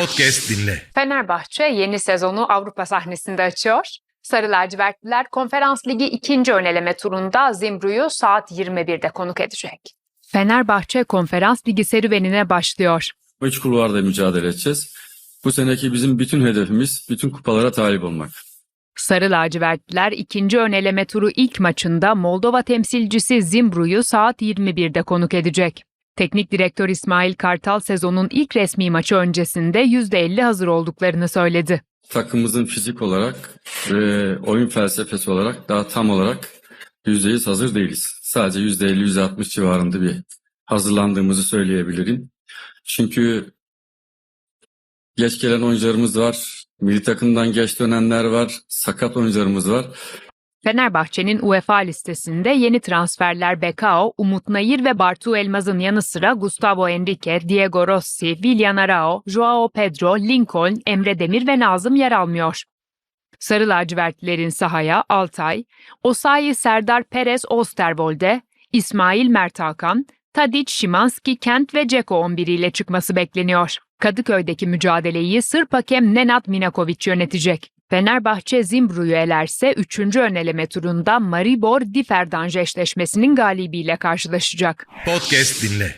Podcast dinle. Fenerbahçe yeni sezonu Avrupa sahnesinde açıyor. Sarı lacivertliler Konferans Ligi ikinci öneleme turunda Zimbru'yu saat 21'de konuk edecek. Fenerbahçe Konferans Ligi serüvenine başlıyor. Üç kulvarda mücadele edeceğiz. Bu seneki bizim bütün hedefimiz bütün kupalara talip olmak. Sarı lacivertliler ikinci öneleme turu ilk maçında Moldova temsilcisi Zimbru'yu saat 21'de konuk edecek. Teknik direktör İsmail Kartal sezonun ilk resmi maçı öncesinde %50 hazır olduklarını söyledi. Takımımızın fizik olarak ve oyun felsefesi olarak daha tam olarak %100 hazır değiliz. Sadece %50-%60 civarında bir hazırlandığımızı söyleyebilirim. Çünkü geç gelen oyuncularımız var. Milli takımdan geç dönenler var. Sakat oyuncularımız var. Fenerbahçe'nin UEFA listesinde yeni transferler Bekao, Umut Nayır ve Bartu Elmaz'ın yanı sıra Gustavo Henrique, Diego Rossi, Willian Arao, Joao Pedro, Lincoln, Emre Demir ve Nazım yer almıyor. Sarı lacivertlilerin sahaya Altay, Osayi Serdar Perez Osterwolde, İsmail Mert Hakan, Tadic, Şimanski, Kent ve Ceko 11 ile çıkması bekleniyor. Kadıköy'deki mücadeleyi Sırp hakem Nenad Minakovic yönetecek. Fenerbahçe Zimbru'yu elerse 3. öneleme turunda Maribor Diferdanj eşleşmesinin galibiyle karşılaşacak. Podcast dinle.